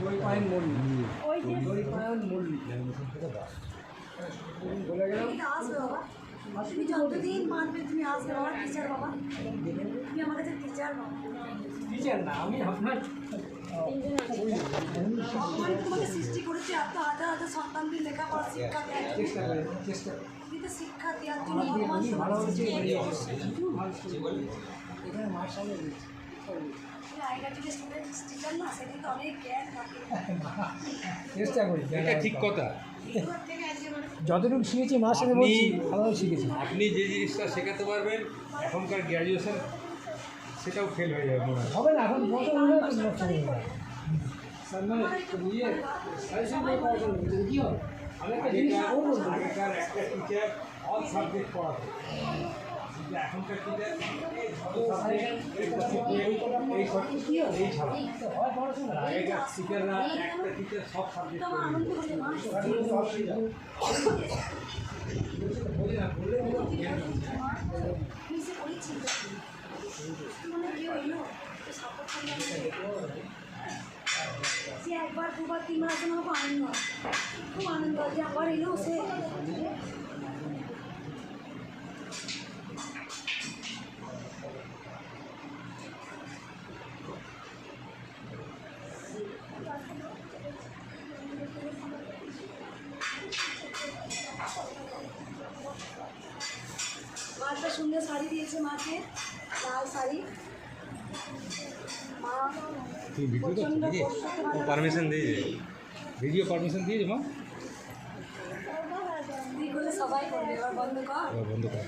দৈপায়ন মল্লিক দৈপায়ন মল্লিক বলে গেলাম তুমি যতদিন মানবে তুমি আসবে তুমি আমার কাছে সৃষ্টি করেছে এত হাজার হাজার সন্তানদের লেখাপড়া শিক্ষা দেয় চেষ্টা করি শিক্ষা দেওয়ার জন্য। এখানে মার সামনে চেষ্টা করি এটা ঠিক কথা। যতটুকু শিখেছি মার বলছি শিখেছি। আপনি যে জিনিসটা শেখাতে পারবেন এখনকার গ্র্যাজুয়েশন সেটাও ফেল হয়ে যাবে মনে হবে না এখন বছর নষ্ট হয়ে যাবে। মানে ইয়ে। আগেকার একটা টিচার অল সাবজেক্ট পড়াতো। এখনকার টিচার এই হবে? এই ছাড়া আগেকার টিচাররা একটা টিচার সব সাবজেক্ট সে একবার, দুবার, তিনবার খুব আনন্দ খুব আনন্দ যে আবার এলো সে। একটা সুন্দর শাড়ি দিয়েছে মাকে লাল শাড়ি। মা তুমি ভিডিও প্রচণ্ড নাকি? পারমিশন দিয়েছে। ভিডিও পারমিশন দিয়েছে মা? সবাই করবে এবার বন্ধ কর। বন্ধ করে।